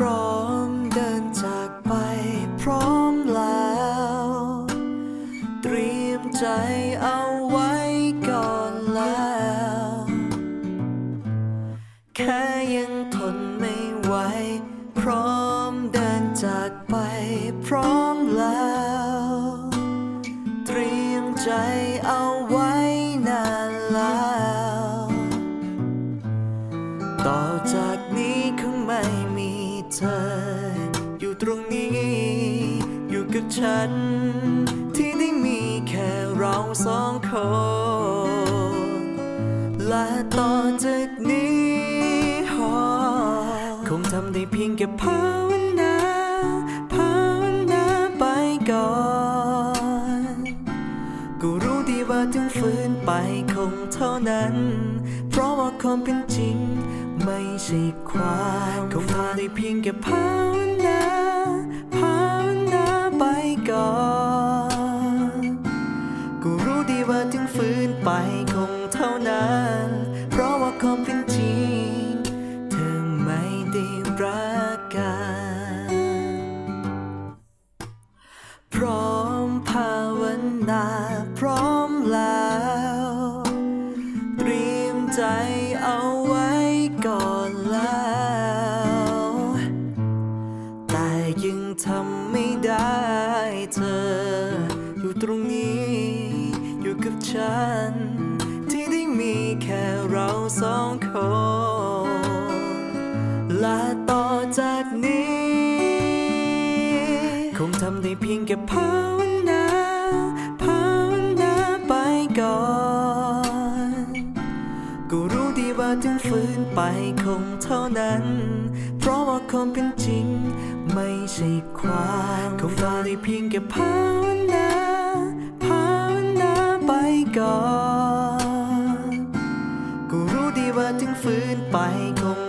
พร้อมเดินจากไปพร้อมแล้ว เตรียมใจเอาไว้ก่อนแล้ว แค่ยังทนไม่ไหวพร้อมเดินจากไปพร้อมแล้ว เตรียมใจเอา จากนี้คงไม่มีเธอ อยู่ตรงนี้ อยู่กับฉัน ที่ได้มีแค่เราสองคน และต่อจากนี้ คงทำได้เพียงแค่ภา ที่ว่าถึงฝืนไปคงเท่านั้น เพราะว่าความเป็นจริง ไม่ใช่ความคงทำได้เพียงแค่ภาวนาภาวนาไปก่อน กูรู้ดีว่าถึงฝืนไป พร้อมแล้ว เตรียมใจเอาไว้ก่อนแล้ว แต่ยังทำไม่ได้เธอ อยู่ตรงนี้ อยู่กับฉัน ที่ได้มีแค่เราสองคน และต่อจากนี้ คงทำได้เพียงแค่ภา กูรู้ดีว่าถึงฝืนไปคงเท่านั้น เพราะว่าความเป็นจริง ไม่ใช่ความคงทำได้เพียงแค่ภาวนาภาวนาไปก่อนกูรู้ดีว่าถึงฝืนไปคง